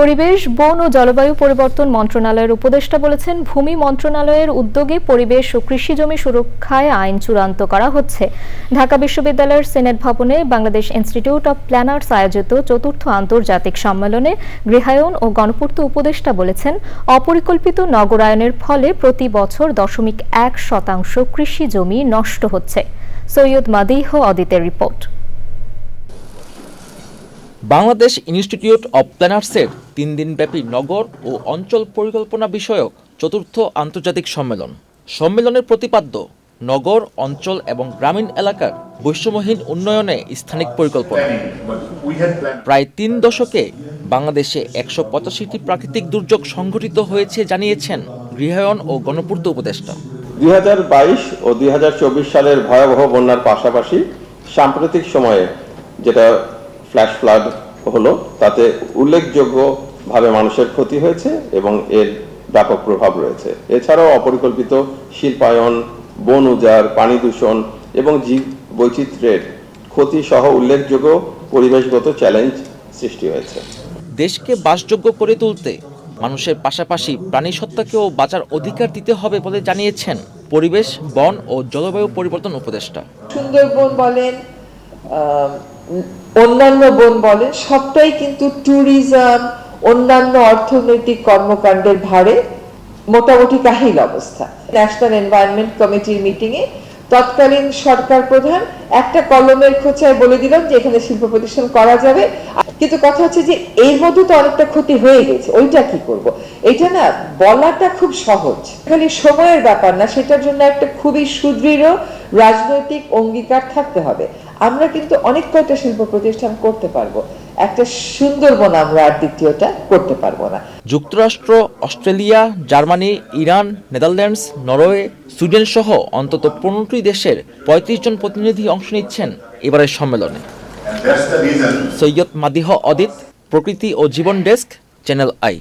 পরিবেশ, বন ও জলবায়ু পরিবর্তন মন্ত্রণালয়ের উপদেষ্টা বলেছেন, ভূমি মন্ত্রণালয়ের উদ্যোগে পরিবেশ ও কৃষি জমি সুরক্ষায় আইন চূড়ান্ত করা হচ্ছে। ঢাকা বিশ্ববিদ্যালয়ের সেনেট ভবনে বাংলাদেশ ইনস্টিটিউট অব প্ল্যানার্স আয়োজিত চতুর্থ আন্তর্জাতিক সম্মেলনে গৃহায়ন ও গণপূর্ত উপদেষ্টা বলেছেন, অপরিকল্পিত নগরায়নের ফলে প্রতি বছর দশমিক এক শতাংশ কৃষি জমি নষ্ট হচ্ছে। সৈয়দ মাদিহ অদিতের রিপোর্ট। বাংলাদেশ ইনস্টিটিউট অব প্ল্যানার্সের তিন দিনব্যাপী নগর ও অঞ্চল পরিকল্পনা বিষয়ক চতুর্থ আন্তর্জাতিক সম্মেলন। সম্মেলনের প্রতিপাদ্য, নগর, অঞ্চল এবং গ্রামীণ এলাকার বৈষম্যহীন উন্নয়নে স্থানিক পরিকল্পনা। প্রায় তিন দশকে বাংলাদেশে একশো পঁচাশিটি প্রাকৃতিক দুর্যোগ সংঘটিত হয়েছে জানিয়েছেন গৃহায়ন ও গণপূর্ত উপদেষ্টা। দুই হাজার বাইশ ও দুই হাজার চব্বিশ সালের ভয়াবহ বন্যার পাশাপাশি সাম্প্রতিক সময়ে যেটা ফ্ল্যাশ ফ্লাড হলো তাতে উল্লেখযোগ্যভাবে মানুষের ক্ষতি হয়েছে এবং এর ব্যাপক প্রভাব রয়েছে। এছাড়াও অপরিকল্পিত শিল্পায়ন বন উজাড় পানি দূষণ এবং জীব বৈচিত্র্যের ক্ষতি সহ উল্লেখযোগ্য পরিবেশগত চ্যালেঞ্জ সৃষ্টি হয়েছে। দেশকে বাসযোগ্য করে তুলতে মানুষের পাশাপাশি প্রাণী সত্তাকেও বাঁচার অধিকার দিতে হবে বলে জানিয়েছেন পরিবেশ বন ও জলবায়ু পরিবর্তন উপদেষ্টা। সুন্দরবন বলেন অন্যান্য বন বলেন সবটাই কিন্তু ট্যুরিজম অন্যান্য অর্থনৈতিক কর্মকাণ্ডের ভারে মোটামুটি কাহিল অবস্থা। ন্যাশনাল এনভায়রনমেন্ট কমিটির মিটিং এ তৎকালীন সরকার প্রধান একটা কলমের খোঁচায় বলে দিলাম যে এখানে শিল্প প্রতিষ্ঠান করা যাবে। কিন্তু কথা হচ্ছে যে এর মধ্যে তো অনেকটা ক্ষতি হয়ে গেছে, ওইটা কি করব? এটা না বলাটা খুব সহজ। খালি সময়ের ব্যাপার না, সেটার জন্য একটা খুবই সুদৃঢ় রাজনৈতিক অঙ্গীকার থাকতে হবে। আমরা কিন্তু অনেক কয়টা শিল্প প্রতিষ্ঠান করতে পারব। একটা সুন্দরবন আমরা আর দ্বিতীয়টা করতে পারব না। যুক্তরাষ্ট্র Australia Germany Iran Netherlands Norway Sweden সহ অন্তত পনেরোটি দেশের পঁয়ত্রিশ জন প্রতিনিধি অংশ নিচ্ছেন এবারের সম্মেলনে। সৈয়দ মাদিহ অদিত প্রকৃতি ও জীবন ডেস্ক চ্যানেল আই।